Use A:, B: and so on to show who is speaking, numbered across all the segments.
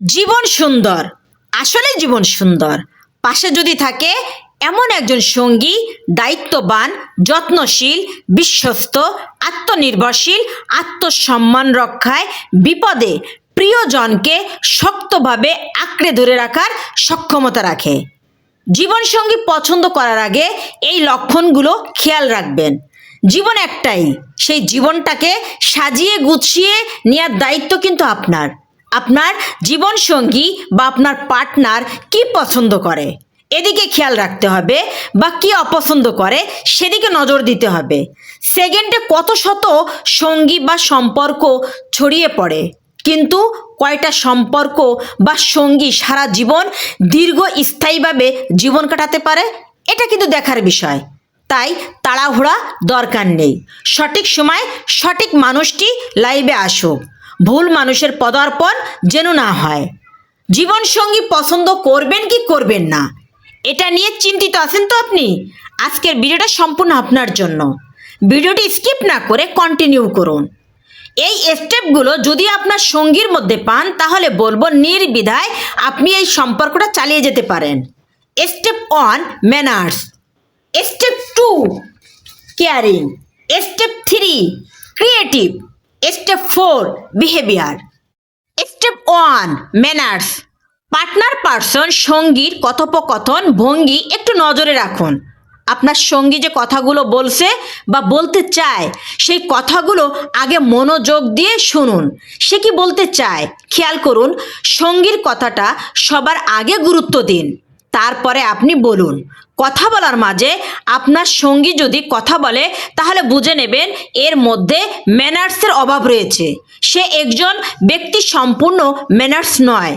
A: জীবন সুন্দর। আসলে জীবন সুন্দর। পাশে যদি থাকে এমন একজন সঙ্গী, দায়িত্ববান, যত্নশীল, বিশ্বস্ত, আত্মনির্ভরশীল, আত্মসম্মান রক্ষায় বিপদে প্রিয়জনকে শক্তভাবে আঁকড়ে ধরে রাখার সক্ষমতা রাখে। জীবনসঙ্গী পছন্দ করার আগে এই লক্ষণগুলো খেয়াল রাখবেন। জীবন একটাই, সেই জীবনটাকে সাজিয়ে গুছিয়ে নেওয়ার দায়িত্ব কিন্তু আপনার। আপনার জীবনসঙ্গী বা আপনার পার্টনার কি পছন্দ করে? এদিকে খেয়াল রাখতে হবে বা কি অপছন্দ করে সেদিকে নজর দিতে হবে। সেকেন্ডে কত শত সঙ্গী বা সম্পর্ক ছড়িয়ে পড়ে। কিন্তু কয়টা সম্পর্ক বা সঙ্গী সারা জীবন দীর্ঘ স্থায়ীভাবে জীবন কাটাতে পারে? এটা কিন্তু দেখার বিষয়। তাই তাড়াহুড়া দরকার নেই। সঠিক সময় সঠিক মানুষটি লাইভে আসুক। ভুল মানুষের পদার্পণ যেন না হয়। জীবনসঙ্গী পছন্দ করবেন কি করবেন না? এটা নিয়ে চিন্তিত আছেন তো আপনি? আজকের ভিডিওটা সম্পূর্ণ আপনার জন্য। ভিডিওটি স্কিপ না করে কন্টিনিউ করুন। এই স্টেপগুলো যদি আপনার সঙ্গীর মধ্যে পান, তাহলে বলব নির্বিধায় আপনি এই সম্পর্কটা চালিয়ে যেতে পারেন। Step one manners step two caring step three creative step four behaviour step one manners partner person সঙ্গীর কথোপকথন, ভঙ্গি একটু নজরে রাখুন। আপনার সঙ্গী যে কথাগুলো বলছে বা বলতে চায়, সেই কথাগুলো আগে মনোযোগ দিয়ে শুনুন। সে কি বলতে চায়? খেয়াল করুন, সঙ্গীর কথাটা সবার আগে গুরুত্ব দিন। তারপরে আপনি বলুন। কথা বলার মাঝে আপনার সঙ্গী যদি কথা বলে, তাহলে বুঝে নেবেন এর মধ্যে ম্যানার্সের অভাব রয়েছে। সে একজন ব্যক্তি সম্পূর্ণ ম্যানার্স নয়।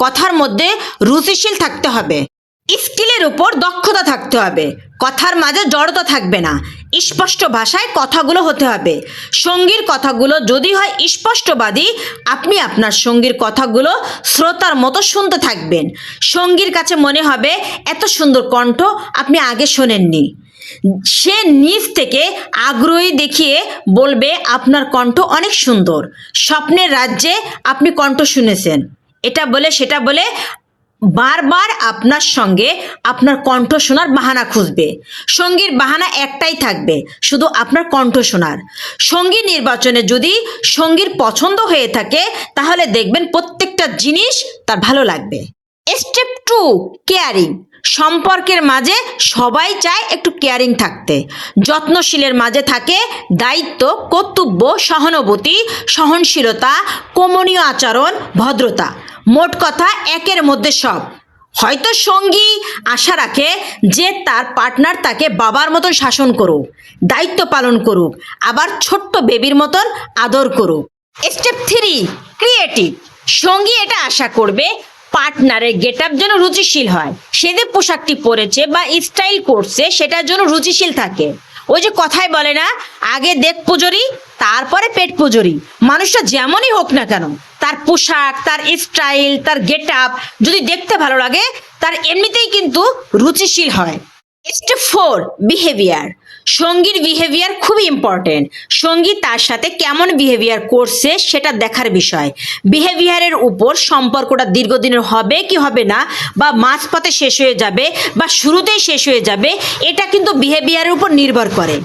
A: কথার মধ্যে রুচিশীল থাকতে হবে। স্কিলের উপর দক্ষতা থাকতে হবে। কথার মাঝে জড়তা থাকবে না। স্পষ্ট ভাষায় কথাগুলো হতে হবে। সঙ্গীর কথাগুলো যদি হয় স্পষ্টবাদী, আপনি আপনার সঙ্গীর কথাগুলো শ্রোতার মতো শুনতে থাকবেন। সঙ্গীর কাছে মনে হবে, এত সুন্দর কণ্ঠ, আপনি আগে শোনেননি। সে নিজ থেকে আগ্রহী দেখিয়ে বলবে, আপনার কণ্ঠ অনেক সুন্দর। স্বপ্নের রাজ্যে আপনি কণ্ঠ শুনেছেন। এটা বলে, সেটা বলে বারবার আপনার সঙ্গে আপনার কণ্ঠ শোনার বাহানা খুঁজবে। সঙ্গীর বাহানা একটাই থাকবে, শুধু আপনার কণ্ঠ শোনার সঙ্গী নির্বাচনে যদি সঙ্গীর পছন্দ হয়ে থাকে, তাহলে দেখবেন প্রত্যেকটা জিনিস তার ভালো লাগবে। স্টেপ টু কেয়ারিং সম্পর্কের মাঝে সবাই চায় একটু কেয়ারিং থাকতে। যত্নশীলের মাঝে থাকে দায়িত্ব, কর্তব্য, সহানুভূতি, সহনশীলতা, কমনীয় আচরণ, ভদ্রতা। মোট কথা একের মধ্যে সব। হয়তো সঙ্গী আশা রাখে যে তার পার্টনার তাকে বাবার মতন শাসন করুক, দায়িত্ব পালন করুক, আবার ছোট্ট বেবির মতন আদর করুক। স্টেপ থ্রি ক্রিয়েটিভ সঙ্গী এটা আশা করবে পার্টনারের গেট আপ যেন রুচিশীল হয়। সে যে পোশাকটি পরেছে বা স্টাইল করছে, সেটার জন্য রুচিশীল থাকে। ওই যে কথাই বলে না, আগে দেখ পুজোরি, তারপরে পেট পুজোরি। মানুষটা যেমনই হোক না কেন, তার পোশাক, তার স্টাইল তার গেট আপ যদি দেখতে ভালো লাগে, তার এমনিতেই কিন্তু রুচিশীল হয়। স্টেপ ফোর বিহেভিয়ার সঙ্গীর বিহেভিয়ার খুব ইম্পর্টেন্ট সঙ্গী তার সাথে কেমন বিহেভিয়ার করছে সেটা দেখার বিষয়। বিহেভিয়ারের উপর সম্পর্কটা দীর্ঘদিনের হবে কি হবে না, বা মাঝপথে শেষ হয়ে যাবে, বা শুরুতেই শেষ হয়ে যাবে, এটা কিন্তু বিহেভিয়ারের উপর নির্ভর করে।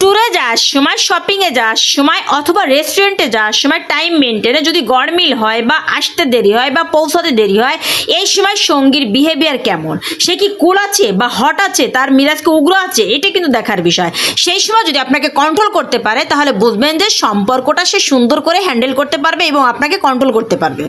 A: ট্যুরে যাওয়ার সময় শপিংয়ে যাওয়ার সময় অথবা রেস্টুরেন্টে যাওয়ার সময় টাইম মেনটেনে যদি গড়মিল হয় বা আসতে দেরি হয় বা পৌঁছাতে দেরি হয়, এই সময় সঙ্গীর বিহেভিয়ার কেমন? সে কি কুল আছে বা হট আছে? তার মিরাজকে উগ্র আছে? এটা কিন্তু দেখার বিষয়। সেই সময় যদি আপনাকে কন্ট্রোল করতে পারে, তাহলে বুঝবেন যে সম্পর্কটা সে সুন্দর করে হ্যান্ডেল করতে পারবে এবং আপনাকে কন্ট্রোল করতে পারবে।